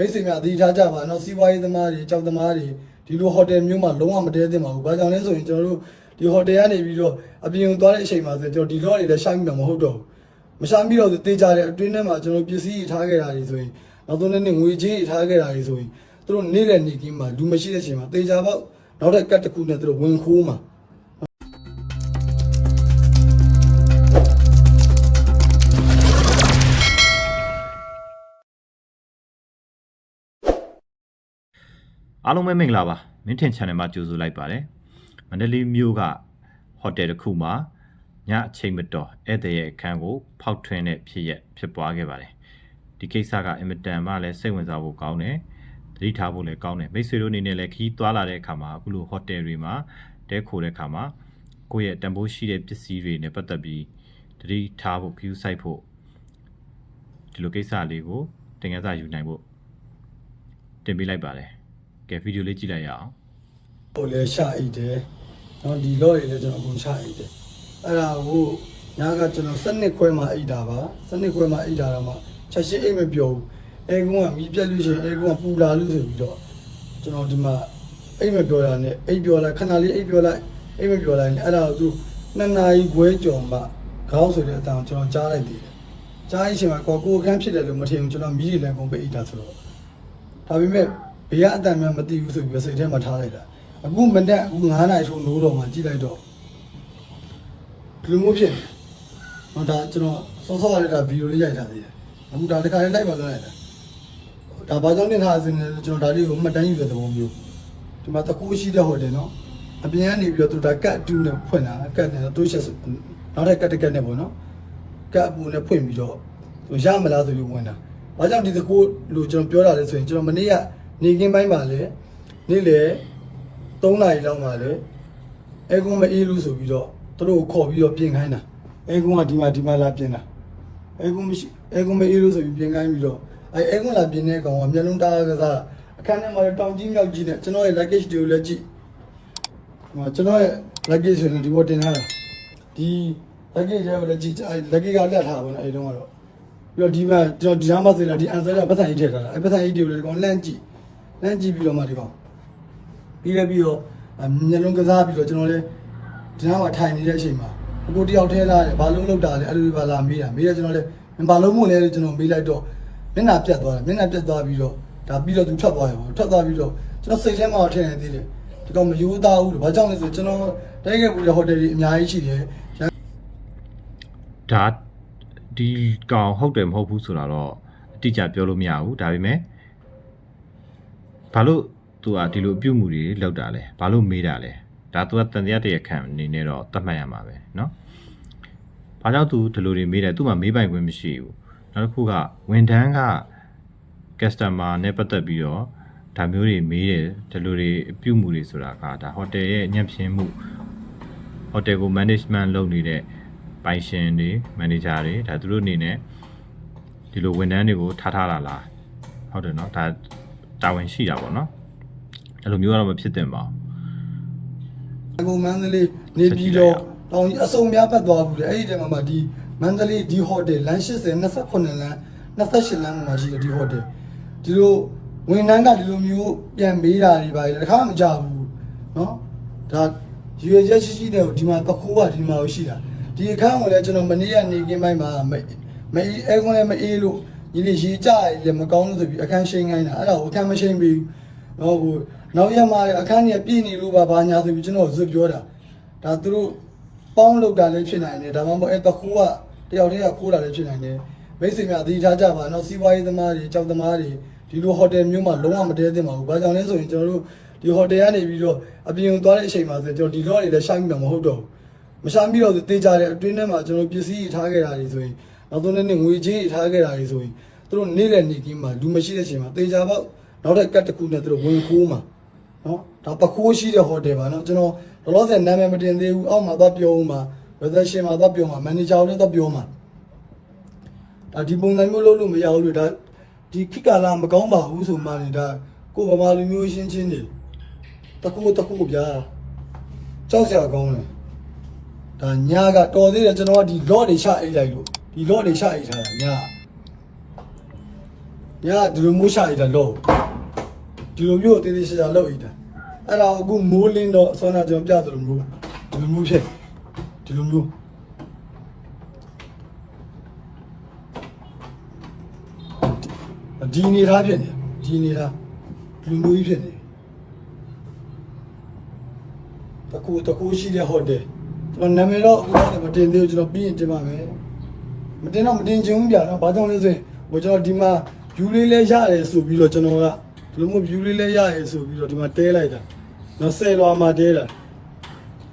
မိတ်ဆွေများအသီးထားကြပါနော်စီးပွားရေးသမားတွေကြောက်သမားတွေဒီလိုဟိုတယ်မျိုးမှာလုံးဝမတဲသင့်ပါဘူးဘာကြောင့်လဲဆိုရင်ကျွန်တော်တို့ဒီဟိုတယ်ကနေပြီးတော့အပြင်ကိုသွားတဲ့အချိန်မှာဆိုကျွန်တော်ဒီလော့တွေလည်းရှာမိမှာမဟုတ်တော့ဘူးမရှာမိတော့တေးကြတဲ့အတွင်းထဲမှာကျွန်တော်ပစ္စည်းထားခဲ့တာတွေဆိုရင်နောက်ဆုံးနေ့ငွေကြေးထားခဲ့တာတွေဆိုရင်သူတို့နေတဲ့နေကင်းမှာလူမရှိတဲ့အချိန်မှာတေးကြပေါ့နောက်ထပ်ကတ်တစ်ခုနဲ့သူတို့ဝင်ခိုးမှာ အားလုံးပဲမင်္ဂလာပါမင်းထင် channel မှာကြိုဆိုလိုက်ပါတယ်မန္တလေးမြို့ကဟိုတယ်တစ်ခုမှာညအချိန်မတော်ဧည့်သည်ရဲ့အခန်းကို ဖောက်ထွင်းတဲ့ဖြစ်ရက်ဖြစ်ပွားခဲ့ပါတယ်ဒီကိစ္စကအင်မတန်မှလည်းစိတ်ဝင်စားဖို့ကောင်းတယ်သတိထားဖို့လည်းကောင်းတယ်မိတ်ဆွေတို့အနေနဲ့လည်းခီးသွားလာတဲ့အခါမှာအခုလိုဟိုတယ်တွေမှာတဲခိုတဲ့အခါမှာကိုယ့်ရဲ့တန်ဖိုးရှိတဲ့ပစ္စည်းတွေနဲ့ပတ်သက်ပြီးသတိထားဖို့ view site ဖို့ဒီလိုကိစ္စလေးကိုတင်ငန်းစာယူနိုင်ဖို့တင်ပေးလိုက်ပါတယ် ကဲဗီဒီယိုလေးကြည့်လိုက်ရအောင်ဟိုလည်းရှာအိတ်တယ်နော်ဒီလော့ရေလည်းကျွန်တော်အကုန်ရှာအိတ်တယ်အဲ့ဒါကိုညာကကျွန်တော်စနစ်ခွဲမှအိတ်တာပါစနစ်ခွဲမှအိတ်တာတော့မှချက်ရှင်းအိတ်မပြောဘူးအဲကုန်းကမီးပြက်လို့ရှိရင်အဲကုန်းကပူလာလို့ဆိုပြီးတော့ကျွန်တော်ဒီမှာအိတ်မပြောတာနဲ့အိတ်ပြောလိုက်ခဏလေးအိတ်ပြောလိုက်အိတ်မပြောလိုက်နဲ့အဲ့ဒါကိုသူနှစ်နာရီခွဲကျော်မှခေါင်းဆိုတဲ့အတန်ကျွန်တော်ကြားလိုက်သေးတယ်ကြားရင်ရှင်မှာကိုကိုအခန်းဖြစ်တယ်လို့မထင်ဘူးကျွန်တော်မီးတွေလည်းကုန်ပေးအိတ်တာဆိုတော့ဒါပေမဲ့ ဘေးကအတန်များမသိဘူးဆိုပြီးတော့စိတ်ထဲမှာထားလိုက်တာအခုမနေ့အခု9နာရီထိုးနိုးတော့မှကြည့်လိုက်တော့ဒီလိုမျိုးဖြစ်နေဟောဒါကျွန်တော်စောစောရတဲ့ဗီဒီယိုလေးရိုက်ထားသေးတယ်အခုဒါတစ်ခါလေးလိုက်ပါလို့လိုက်တာဒါဘာကြောင့်နေထားစင်းလဲကျွန်တော်ဒါလေးကိုမှတ်တမ်းယူတဲ့သဘောမျိုးဒီမှာတကူရှိတဲ့ဟိုတယ်နော်အပြင်ကနေပြီးတော့သူဒါကတ်တူးနဲ့ဖွင့်တာကတ်နဲ့တိုးချက်နောက်ထပ်ကတ်တစ်ကတ်နဲ့ပေါ့နော်ကတ်အပူနဲ့ဖွင့်ပြီးတော့သူရမလားဆိုပြီးဝင်တာ။ဘာကြောင့်ဒီတကူလို့ကျွန်တော်ပြောတာလဲဆိုရင်ကျွန်တော်မနေ့က နေကင်းပိုင်းမှာလဲနေ့လေ3နာရီလောက်မှာလဲအဲကုန်းမအေးလို့ဆိုပြီးတော့သူတို့ကိုခေါ်ပြီးတော့ပြင်ခိုင်းတာ။အဲကုန်းကဒီမှာဒီမှာလာပြင်တာ။အဲကုန်းမရှိအဲကုန်းမအေးလို့ဆိုပြီးပြင်ခိုင်းပြီးတော့အဲအဲကုန်းလာပြင်တဲ့ကောင်ကမျက်လုံးတားကစားအခန်းထဲမှာတောင်ကြီးမြောက်ကြီးနဲ့ကျွန်တော်ရဲ့ luggage တွေကိုလည်းကြည့်။ဟိုကျွန်တော်ရဲ့ luggage ဆိုရင်ဒီပေါ်တင်ထားတာ။ဒီ luggage တွေကိုလည်းကြည့်အဲ luggage ကလက်ထားပါတော့အဲတုန်းကတော့ပြီးတော့ဒီမှာကျွန်တော်ဒီနားမှာဆိုရင်ဒီ answer ကပတ်စံကြီးထည့်ထားတာအဲပတ်စံကြီးတွေကိုလည်းဒီကောင်လန့်ကြည့် လန့်ကြည့်ပြီးတော့မှဒီကောင်ပြီးလည်းပြီးတော့မျက်လုံးကစားပြီးတော့ကျွန်တော်လည်းဒီနားမှာထိုင်နေတဲ့အချိန်မှာအကိုတယောက်ထဲလာတယ်ဘာလုံးလောက်တာလဲအဲ့လိုပါလာမေးတာမေးတော့ကျွန်တော်လည်းဘာလုံးမို့လဲလို့ကျွန်တော်မေးလိုက်တော့မျက်နှာပြတ်သွားတယ်မျက်နှာပြတ်သွားပြီးတော့ဒါပြီးတော့သူထွက်သွားရောထွက်သွားပြီးတော့ကျွန်တော်စိတ်ထဲမှာထည့်နေသေးတယ်ဒီကောင်မယိုးသားဘူးလို့ဘာကြောင့်လဲဆိုကျွန်တော်တိုက်ခဲ့ဘူးတဲ့ဟိုတယ်ကြီးအများကြီးရှိတယ်ဒါဒီကောင်ဟုတ်တယ်မဟုတ်ဘူးဆိုတာတော့အတိအကျပြောလို့မရဘူးဒါပေမဲ့ ဘာလို့သူကဒီလိုအပြုတ်မှုတွေလောက်တာလဲဘာလို့မေးတာလဲဒါသူကတန်တရားတရခံအနေနဲ့တော့သတ်မှတ်ရမှာပဲเนาะဘာကြောင့်သူဒီလိုတွေမေးတယ်သူမှမေးပိုင်ခွင့်မရှိဘူးနောက်တစ်ခုကဝန်ထမ်းက customer နဲ့ပတ်သက်ပြီးတော့ဒါမျိုးတွေမေးတယ်ဒီလိုတွေအပြုတ်မှုတွေဆိုတာကဒါဟိုတယ်ရဲ့ညံ့ဖျင်းမှု ဟိုတယ်ကို management လုပ်နေတဲ့ပိုင်ရှင်တွေ manager တွေဒါသူတို့အနေနဲ့ဒီလိုဝန်ထမ်းတွေကိုထားထားတာလားဟုတ်တယ်เนาะဒါ တာဝန်ရှိတာပေါ့เนาะအဲ့လိုမျိုးကတော့မဖြစ်သင့်ပါဘူး အကုန်မန္တလေးနေပြီးတော့တောင်ကြီးအစုံများပတ်သွားဘူးလေအဲ့ဒီတည်းမှာမှဒီမန္တလေးဒီဟိုတယ်လမ်း80 28လမ်း28လမ်းမှာရှိတယ်ဒီဟိုတယ်ဒီလိုဝန်ထမ်းကဒီလိုမျိုးပြန်မေးတာတွေပါလေတခါမှမကြဘူးเนาะဒါရွေချက်ရှိရှိတဲ့ဒီမှာတခိုးကဒီမှာရှိတာဒီအခန်းကိုလည်းကျွန်တော်မနေ့ကနေကင်းပိုင်းမှာမမအေးအဲကွန်လည်းမအေးလို့ ညီလေးရေကြရလည်းမကောင်းလို့ဆိုပြီးအခန်းရှိန်ခိုင်းတာအဲ့ဒါကိုအခန်းမရှိန်ပြီးဘူးတော့ဟိုနောက်ရက်မှာအခန်းကြီးပြည့်နေလို့ပါဘာညာဆိုပြီးကျွန်တော်ဇွတ်ပြောတာဒါသူတို့ပေါင်းလောက်တာလည်းဖြစ်နိုင်တယ်ဒါမှမဟုတ်အဲတခိုးကတယောက်တည်းကခိုးတာလည်းဖြစ်နိုင်တယ်မိတ်ဆွေများသတိထားကြပါနော်စီးပွားရေးသမားတွေကြောက်သမားတွေဒီလိုဟိုတယ်မျိုးမှာလုံးဝမတဲသင့်ပါဘူးဘာကြောင့်လဲဆိုရင်ကျွန်တော်တို့ဒီဟိုတယ်ကနေပြီးတော့အပြင်ကိုသွားတဲ့အချိန်မှာဆိုကျွန်တော်ဒီလော့တွေလည်းရှာမိမှာမဟုတ်တော့ဘူးမရှာမိတော့တေးကြတဲ့အတွင်းထဲမှာကျွန်တော်ပစ္စည်းထားခဲ့တာတွေဆိုရင် နောက်ဆုံးနေ့ငွေကြေးထားခဲ့တာတွေဆိုရင်သူတို့နေတဲ့နေကင်းမှာလူမရှိတဲ့အချိန်မှာတေးကြပေါက်နောက်ထပ်ကတ်တစ်ခုနဲ့သူတို့ဝင်ခိုးမှာနော်ဒါပခိုးရှိတဲ့ဟိုတယ်ပါနော်ကျွန်တော်လောလောဆယ်နာမည်မတင်သေးဘူးအောက်မှာသွားပြောဦးမှာ reception မှာသွားပြောမှာ manager ကိုလည်းသွားပြောမှာဒါဒီပုံစံမျိုးလုပ်လို့မရဘူးလို့ဒါဒီခိကာလာမကောင်းပါဘူးဆိုမှလည်းဒါကိုဗမာလူမျိုးရှင်းချင်းနေတကူတကူဗျာကြောက်စရာကောင်းတယ်ဒါညာကတော်သေးတယ်ကျွန်တော်ကဒီ lot တွေချအိတ်လိုက်လို့ ဒီ lot တွေချအိတ်ထားတာညာညာဒီလိုမျိုးရှာရတာလို့ဒီလိုမျိုးတေးသေးရှာရှာလို့ရတာအဲ့ဒါအခုမိုးလင်းတော့အစောနာကျွန်တော်ပြတယ်လို့မျိုးဒီလိုမျိုးဖြစ်ဒီလိုမျိုးဒီနေသားဖြစ်နေဒီနေသားဒီလိုမျိုးကြီးဖြစ်နေတကူတကူရှိတဲ့ဟိုတယ်ကျွန်တော်နာမည်တော့အခုတော့မတင်သေးဘူးကျွန်တော်ပြီးရင်တင်ပါမယ် မတင်တော့မတင်ချင်ဘူးဗျာနော်ဘာကြောင့်လဲဆိုရင်ဟိုကျွန်တော်ဒီမှာ view လေးလဲရတယ်ဆိုပြီးတော့ကျွန်တော်ကဒီလိုမျိုး view လေးလဲရတယ်ဆိုပြီးတော့ဒီမှာတဲလိုက်တာနော်ဆယ်လွာမှာတဲတာ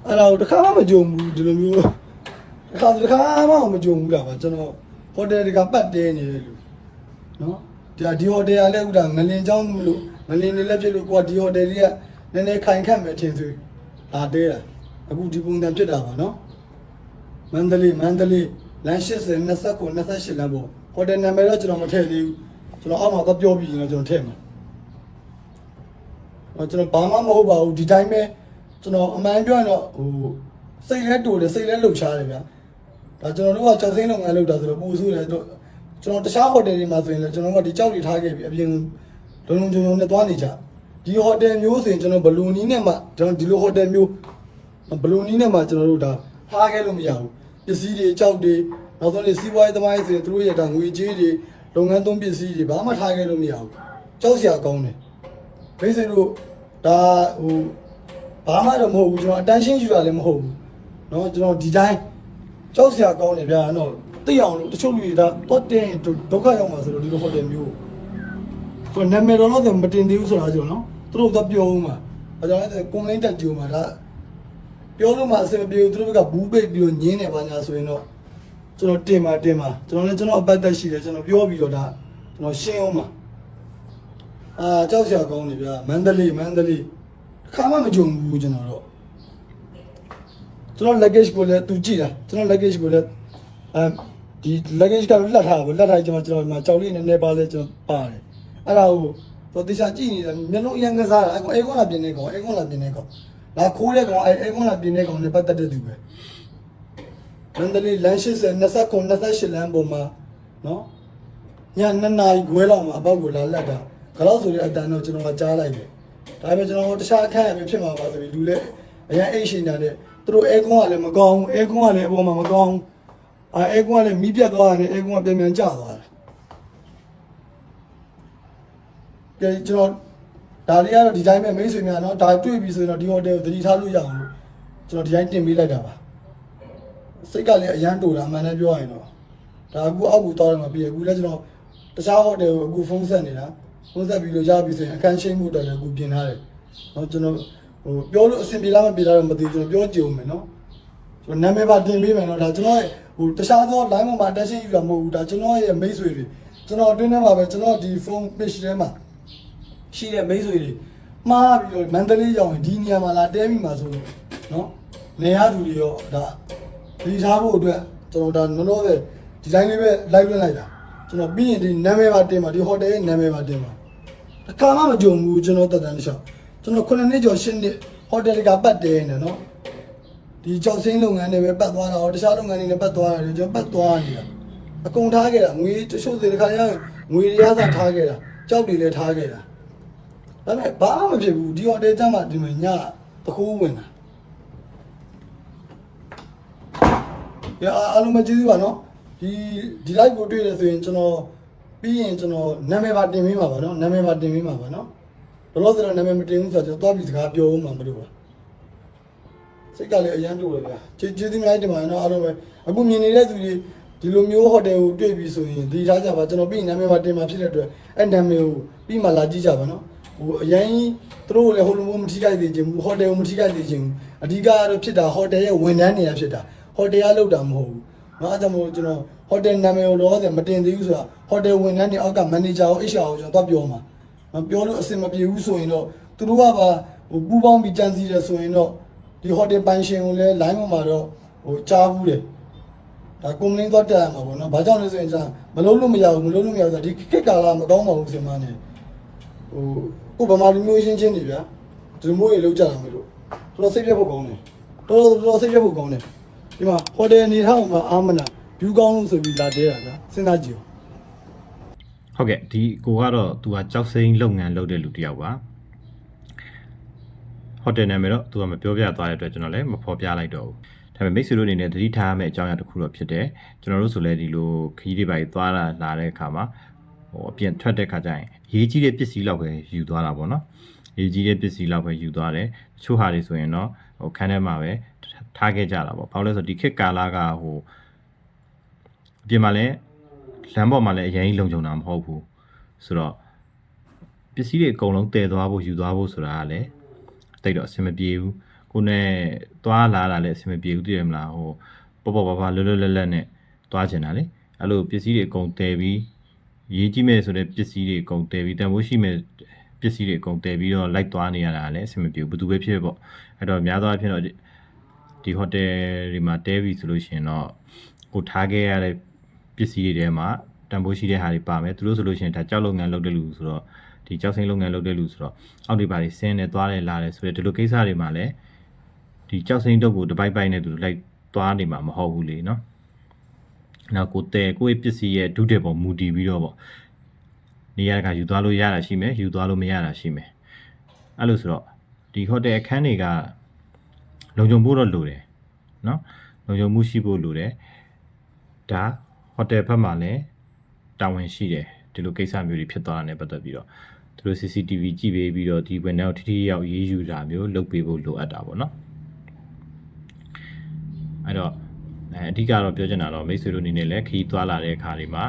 အဲ့ဒါကိုတစ်ခါမှမကြုံဘူးဒီလိုမျိုးတစ်ခါတစ်ခါမှမကြုံဘူးလားဗျာကျွန်တော်ဟိုတယ်တွေကပတ်တဲနေတယ်လို့နော်ဒီဟာဒီဟိုတယ်ကလည်းဥဒါငလင်ချောင်းလို့ငလင်နေလည်းဖြစ်လို့ကိုကဒီဟိုတယ်တွေကနည်းနည်းခိုင်ခန့်မယ်ထင်သေးဒါတဲတာအခုဒီပုံစံဖြစ်တာပါနော်မန္တလေးမန္တလေး လမ်း80 29 28လမ်းပေါ့ဟိုတယ်နာမည်တော့ကျွန်တော်မထည့်သေးဘူးကျွန်တော်အောက်မှာတော့ပြောပြီးရင်တော့ကျွန်တော်ထည့်မှာဟောကျွန်တော်ဘာမှမဟုတ်ပါဘူးဒီတိုင်းပဲကျွန်တော်အမှန်ပြောရင်တော့ဟိုစိတ်လဲတူတယ်စိတ်လဲလှုပ်ရှားတယ်ဗျာဒါကျွန်တော်တို့ကကြောက်စိမ့်လုပ်ငန်းလုပ်တာဆိုတော့ပူဆူတယ်တို့ကျွန်တော်တခြားဟိုတယ်တွေမှာဆိုရင်လည်းကျွန်တော်ကဒီကြောက်တွေထားခဲ့ပြီးအပြင်လုံလုံချုံချုံနဲ့သွားနေကြဒီဟိုတယ်မျိုးဆိုရင်ကျွန်တော်ဘလူနီနဲ့မှကျွန်တော်ဒီလိုဟိုတယ်မျိုးဘလူနီနဲ့မှကျွန်တော်တို့ဒါထားခဲ့လို့မရဘူး ပစ္စည်းတွေကြောက်တွေနောက်ဆုံးနေစီးပွားရေးသမားတွေဆိုရင်သူတို့ရဲ့ဒါငွေကြေးတွေလုပ်ငန်းသုံးပစ္စည်းတွေဘာမှထားခဲ့လို့မရဘူးကြောက်စရာကောင်းတယ်မိတ်ဆွေတို့ဒါဟိုဘာမှတော့မဟုတ်ဘူးကျွန်တော်အတန်းရှင်းယူတာလည်းမဟုတ်ဘူးเนาะကျွန်တော်ဒီတိုင်းကြောက်စရာကောင်းတယ်ဗျာနော်သိအောင်လို့တချို့လူတွေဒါတော့တင်ဒုက္ခရောက်မှာဆိုတော့ဒီလိုဟိုတယ်မျိုးကိုနာမည်တော့တော့မတင်သေးဘူးဆိုတာကြောင့်နော်သူတို့ကပြောဦးမှာအဲကြောင့်လည်းကွန်ပလိန်းတက်ကြိုမှာဒါ ပြောလို့မှအဆင်မပြေဘူးသူတို့ကဘူးပိတ်ပြီးတော့ညင်းနေပါညာဆိုရင်တော့ကျွန်တော်တင်ပါတင်ပါကျွန်တော်လည်းကျွန်တော်အပတ်သက်ရှိတယ်ကျွန်တော်ပြောပြီးတော့ဒါကျွန်တော်ရှင်းအောင်ပါအာကြောက်စရာကောင်းနေဗျာမန္တလေးမန္တလေးတစ်ခါမှမကြုံဘူးကျွန်တော်တော့ကျွန်တော် luggage ကိုလည်းသူကြည့်တာကျွန်တော် luggage ကိုလည်းအဲဒီ luggage ကလက်ထားဘူးလက်ထားကျွန်တော်ကျွန်တော်ဒီမှာကြောက်လေးနည်းနည်းပါလဲကျွန်တော်ပါတယ်အဲ့ဒါကိုတော့တေချာကြည့်နေတာမျက်လုံးအရင်ကစားတာအဲကွန်အဲကွန်လာပြင်းနေကောင်အဲကွန်လာပြင်းနေကောင် လာခိုးတဲ့ကောင်အဲအဲကွန်လာပြင်းနေကောင်နဲ့ပတ်သက်တဲ့သူပဲမန္တလေးလမ်း80 29 28လမ်းပေါ်မှာနော်ည2နာရီခွဲလောက်မှာအပေါက်ကိုလာလက်တာဒါလို့ဆိုတဲ့အတန်တော့ကျွန်တော်ကကြားလိုက်တယ်ဒါပေမဲ့ကျွန်တော်တခြားအခန်းအပြင်ဖြစ်မှာပါဆိုပြီးလူလည်းအရင်အိတ်ရှင်တာနဲ့သူတို့အဲကွန်ကလည်းမကောင်းဘူးအဲကွန်ကလည်းအပေါ်မှာမကောင်းဘူးအဲအဲကွန်ကလည်းမီးပြတ်သွားတယ်အဲကွန်ကပြန်ပြန်ကျသွားတယ်ကဲကျွန်တော် ဒါလေးကတော့ဒီတိုင်းပဲမိတ်ဆွေများနော်ဒါတွေ့ပြီဆိုရင်တော့ဒီ order ကိုသတိထားလို့ရအောင်လို့ကျွန်တော်ဒီတိုင်းတင်ပေးလိုက်တာပါစိတ်ကလည်းအရန်တူတာအမှန်တမ်းပြောရရင်တော့ဒါအခုအောက်ကိုတောင်းရမှာပြည်အခုလည်းကျွန်တော်တခြား order ကိုအခုဖုန်းဆက်နေတာဖုန်းဆက်ပြီးလို့ရပြီဆိုရင်အခန်းရှိမှုတော်လည်းအခုပြင်ထားတယ်နော်ကျွန်တော်ဟိုပြောလို့အဆင်ပြေလားမပြေလားတော့မသိကျွန်တော်ပြောကြည့်အောင်မယ်နော်ကျွန်တော်နာမည်ပါတင်ပေးမယ်နော်ဒါကျွန်တော်ရဲ့ဟိုတခြားသော line ပေါ်မှာ attention ယူတာမဟုတ်ဘူးဒါကျွန်တော်ရဲ့မိတ်ဆွေတွေကျွန်တော်အတွင်းထဲမှာပဲကျွန်တော်ဒီ phone page ထဲမှာ ရှိတဲ့မိတ်ဆွေတွေမှားပြီးတော့မန္တလေးရောက်ရင်ဒီနေရာမှာလာတဲမိမှာဆိုလို့နော်နေရသူတွေရောဒါဒီထားဖို့အတွက်ကျွန်တော်ဒါနော်တော့ပဲဒီတိုင်းလေးပဲ live လွှင့်လိုက်တာကျွန်တော်ပြီးရင်ဒီနာမည်ပါတင်ပါဒီဟိုတယ်ရဲ့နာမည်ပါတင်ပါတစ်ခါမှမကြုံဘူးကျွန်တော်တက်တန်းတစ်လျှောက်ကျွန်တော်9နှစ်ကျော်10နှစ်ဟိုတယ်ကပတ်တဲနေနော်ဒီကြောက်စင်းလုပ်ငန်းတွေပဲပတ်သွားတာဟောတခြားလုပ်ငန်းတွေလည်းပတ်သွားတာကျွန်တော်ပတ်သွားနေတာအကုန်ထားခဲ့တာငွေတချို့တွေတစ်ခါရငွေရရစားထားခဲ့တာကြောက်တွေလည်းထားခဲ့တာ ဒါပေမဲ့ဘာမှမဖြစ်ဘူးဒီဟိုတယ်ကျမှဒီမှာညတခိုးဝင်တာရအားလုံးမကျေးဇူးပါနော်ဒီဒီ live ကိုတွေ့ရဆိုရင်ကျွန်တော်ပြီးရင်ကျွန်တော်နာမည်ပါတင်ပေးမှာပါနော်နာမည်ပါတင်ပေးမှာပါနော်ဘလို့ဆိုတော့နာမည်မတင်ဘူးဆိုတော့ကျွန်တော်သွားပြီးစကားပြောဦးမှာမလို့ပါစိတ်ကလည်းအရန်လို့ပဲကျေးကျေးဇူးများတင်ပါတယ်နော်အားလုံးပဲအခုမြင်နေတဲ့သူတွေဒီလိုမျိုးဟိုတယ်ကိုတွေ့ပြီဆိုရင်ဒီထားကြပါကျွန်တော်ပြီးရင်နာမည်ပါတင်မှာဖြစ်တဲ့အတွက်အဲ့နာမည်ကိုပြီးမှလာကြည့်ကြပါနော် ဟိုအရင်သူတို့လည်းဟိုလိုမျိုးမထိခိုက်သေးခြင်းဘူးဟိုတယ်ကိုမထိခိုက်သေးခြင်းဘူးအဓိကကတော့ဖြစ်တာဟိုတယ်ရဲ့ဝန်ထမ်းနေတာဖြစ်တာဟိုတယ်ကလောက်တာမဟုတ်ဘူးငါအကြောင်းမို့ကျွန်တော်ဟိုတယ်နာမည်ကိုတော့တယ်မတင်သေးဘူးဆိုတာဟိုတယ်ဝန်ထမ်းတွေအောက်ကမန်နေဂျာကို HR ကိုကျွန်တော်ပြောမှာမပြောလို့အဆင်မပြေဘူးဆိုရင်တော့သူတို့ကပါဟိုပူပေါင်းပြီးကြံစည်တယ်ဆိုရင်တော့ဒီဟိုတယ်ပိုင်ရှင်ကိုလည်း line ပေါ်မှာတော့ဟိုကြားဘူးတယ်ဒါကွန်ပလင်းသွားတက်ရမှာပေါ့နော်ဘာကြောင့်လဲဆိုရင်ကြာမလုံးလို့မရဘူးမလုံးလို့မရဘူးဆိုတော့ဒီကိတ်ကာလာမကောင်းပါဘူးစင်မနဲ့ဟို ကိုဗမာလူမျိုးရှင်းချင်းနေဗျာဒီလိုမျိုးရေလောက်ကြတာမလို့တော်တော်စိတ်ပြတ်ဖို့ကောင်းတယ်တော်တော်တော်စိတ်ပြတ်ဖို့ကောင်းတယ်ဒီမှာဟိုတယ်နေထားမှာအာမနာ view ကောင်းလို့ဆိုပြီးလာတဲတာဗျာစဉ်းစားကြည့်ဟုတ်ကဲ့ဒီကိုကတော့သူကကြောက်စိမ်းလုပ်ငန်းလုပ်တဲ့လူတစ်ယောက်ပါဟိုတယ်နာမည်တော့သူကမပြောပြသွားတဲ့အတွက်ကျွန်တော်လည်းမဖော်ပြလိုက်တော့ဘူးဒါပေမဲ့မိတ်ဆွေတို့အနေနဲ့သတိထားရမယ့်အကြောင်းအရာတစ်ခုတော့ဖြစ်တယ်ကျွန်တော်တို့ဆိုလဲဒီလိုခရီးတွေပါသွားတာလာတဲ့အခါမှာဟိုအပြင်ထွက်တဲ့ခါကျရင် ရေးကြီးတဲ့ပစ္စည်းလောက်ပဲယူသွားတာပေါ့နော်ရေးကြီးတဲ့ပစ္စည်းလောက်ပဲယူသွားတယ်တချို့ဟာတွေဆိုရင်တော့ဟိုခန်းထဲမှာပဲထားခဲ့ကြတာပေါ့ဘာလို့လဲဆိုတော့ဒီခေတ်ကာလကဟိုအပြင်မှာလည်းလမ်းပေါ်မှာလည်းအရင်ကြီးလုံခြုံတာမဟုတ်ဘူးဆိုတော့ပစ္စည်းတွေအကုန်လုံးတည်သွားဖို့ယူသွားဖို့ဆိုတာကလည်းတိတ်တော့အဆင်မပြေဘူးကိုယ်နဲ့သွားလာတာလည်းအဆင်မပြေဘူးသိရမလားဟိုပေါ့ပေါ့ပါပါလွတ်လွတ်လပ်လပ်နဲ့သွားချင်တာလေအဲ့လိုပစ္စည်းတွေအကုန်တည်ပြီး ရေးကြည့်မယ်ဆိုတဲ့ပစ္စည်းတွေအကုန်တည်ပြီးတန်ဖိုးရှိမဲ့ပစ္စည်းတွေအကုန်တည်ပြီးတော့လိုက်သွားနေရတာလည်းအဆင်မပြေဘူးဘယ်သူပဲဖြစ်ဖြစ်ပေါ့အဲ့တော့များသောအားဖြင့်တော့ဒီဒီဟိုတယ်တွေမှာတဲပြီဆိုလို့ရှိရင်တော့ကိုထားခဲ့ရတဲ့ပစ္စည်းတွေထဲမှာတန်ဖိုးရှိတဲ့ဟာတွေပါမယ်သူတို့ဆိုလို့ရှိရင်ဒါကြောက်လုပ်ငန်းလုပ်တဲ့လူဆိုတော့ဒီကြောက်စိမ်းလုပ်ငန်းလုပ်တဲ့လူဆိုတော့အောက်ဒီပါတွေဆင်းနေသွားတယ်လာတယ်ဆိုတဲ့ဒီလိုကိစ္စတွေမှာလည်းဒီကြောက်စိမ်းတုပ်ကိုတစ်ပိုက်ပိုက်နဲ့သူလိုက်သွားနေမှာမဟုတ်ဘူးလေနော် နောက်ကိုတဲကိုယ့်ရဲ့ပစ္စည်းရဲ့ဒုတဲ့ပုံမူတည်ပြီးတော့ပေါ့နေရာကယူသွားလို့ရတာရှိမယ်ယူသွားလို့မရတာရှိမယ်အဲ့လိုဆိုတော့ဒီဟိုတယ်အခန်းတွေကလုံခြုံဖို့တော့လိုတယ်နော်လုံခြုံမှုရှိဖို့လိုတယ်ဒါဟိုတယ်ဘက်မှာလည်းတာဝန်ရှိတယ်ဒီလိုကိစ္စမျိုးတွေဖြစ်သွားတာ ਨੇ ပတ်သက်ပြီးတော့သူတို့ CCTV ကြည့်ပေးပြီးတော့ဒီဝန်ထမ်းကိုထိထိရောက်ရေးယူတာမျိုးလုပ်ပေးဖို့လိုအပ်တာပေါ့နော်အဲ့တော့ အဲအဓိကတော့ပြောချင်တာတော့မိတ်ဆွေတို့အနေနဲ့လည်းခီးသွားလာတဲ့အခါတွေမှာ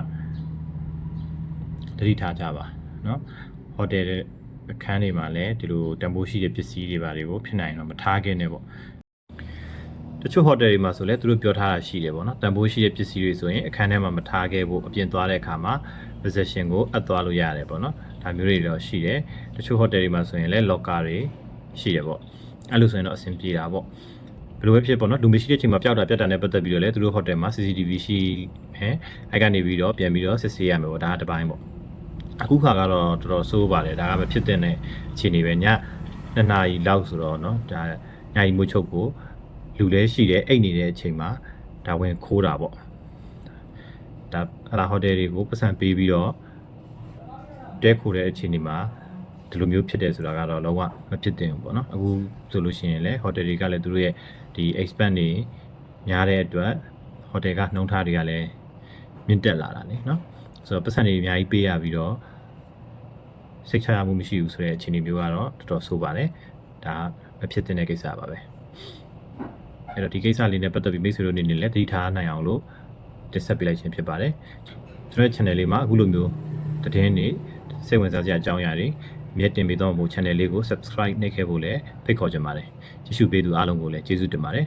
တတိထားကြပါနော်ဟိုတယ်အခန်းတွေမှာလည်းဒီလိုတန်ဖိုးရှိတဲ့ပစ္စည်းတွေပါတွေကိုဖြစ်နိုင်တော့မထားခင်နဲ့ပေါ့တချို့ဟိုတယ်တွေမှာဆိုလဲသူတို့ပြောထားတာရှိတယ်ပေါ့နော်တန်ဖိုးရှိတဲ့ပစ္စည်းတွေဆိုရင်အခန်းထဲမှာမထားခဲ့ဖို့အပြင်သွားတဲ့အခါမှာ possession ကိုအပ်သွားလို့ရတယ်ပေါ့နော်ဒါမျိုးတွေတော့ရှိတယ်တချို့ဟိုတယ်တွေမှာဆိုရင်လည်း locker တွေရှိတယ်ပေါ့အဲ့လိုဆိုရင်တော့အဆင်ပြေတာပေါ့ ဘယ်လိုပဲဖြစ်ပေါ့နော်လူမရှိတဲ့အချိန်မှာပျောက်တာပြတ်တာနဲ့ပတ်သက်ပြီးတော့လည်းသူတို့ဟိုတယ်မှာ CCTV ရှိမယ်အဲ့ကနေပြီးတော့ပြန်ပြီးတော့စစ်ဆေးရမယ်ပေါ့ဒါကတစ်ပိုင်းပေါ့အခုခါကတော့တော်တော်ဆိုးပါတယ်ဒါကမဖြစ်တဲ့အခြေအနေပဲညနှစ်နာရီလောက်ဆိုတော့နော်ဒါညကြီးမွှချုပ်ကိုလူလဲရှိတယ်အိတ်နေတဲ့အချိန်မှာဒါဝင်ခိုးတာပေါ့ဒါအလားဟိုတယ်တွေကိုပတ်စံပေးပြီးတော့တဲခိုးတဲ့အချိန်ဒီမှာဒီလိုမျိုးဖြစ်တယ်ဆိုတာကတော့လောကမဖြစ်သင့်ဘူးပေါ့နော်အခုဆိုလို့ရှိရင်လည်းဟိုတယ်တွေကလည်းသူတို့ရဲ့ ဒီ expand တွေများတဲ့အတွက်ဟိုတယ်ကနှုံထားတွေကလည်းမြင့်တက်လာတာလေနော်ဆိုတော့ပတ်စံတွေအများကြီးပေးရပြီးတော့စိတ်ချရမှုမရှိဘူးဆိုတဲ့အခြေအနေမျိုးကတော့တော်တော်ဆိုးပါတယ်ဒါမဖြစ်သင့်တဲ့ကိစ္စပါပဲအဲ့တော့ဒီကိစ္စလေးနဲ့ပတ်သက်ပြီးမိတ်ဆွေတို့အနေနဲ့လည်းသတိထားနိုင်အောင်လို့တင်ဆက်ပေးလိုက်ခြင်းဖြစ်ပါတယ်ကျွန်တော်ရဲ့ channel လေးမှာအခုလိုမျိုးသတင်းတွေစိတ်ဝင်စားစရာအကြောင်းအရာတွေ မြတ်တင်ပေးတော့မို့ channel လေးကို subscribe နှိပ်ခဲ့ဖို့လည်းဖိတ်ခေါ်ချင်ပါတယ်ကြည့်ရှုပေးသူအားလုံးကိုလည်းကျေးဇူးတင်ပါတယ်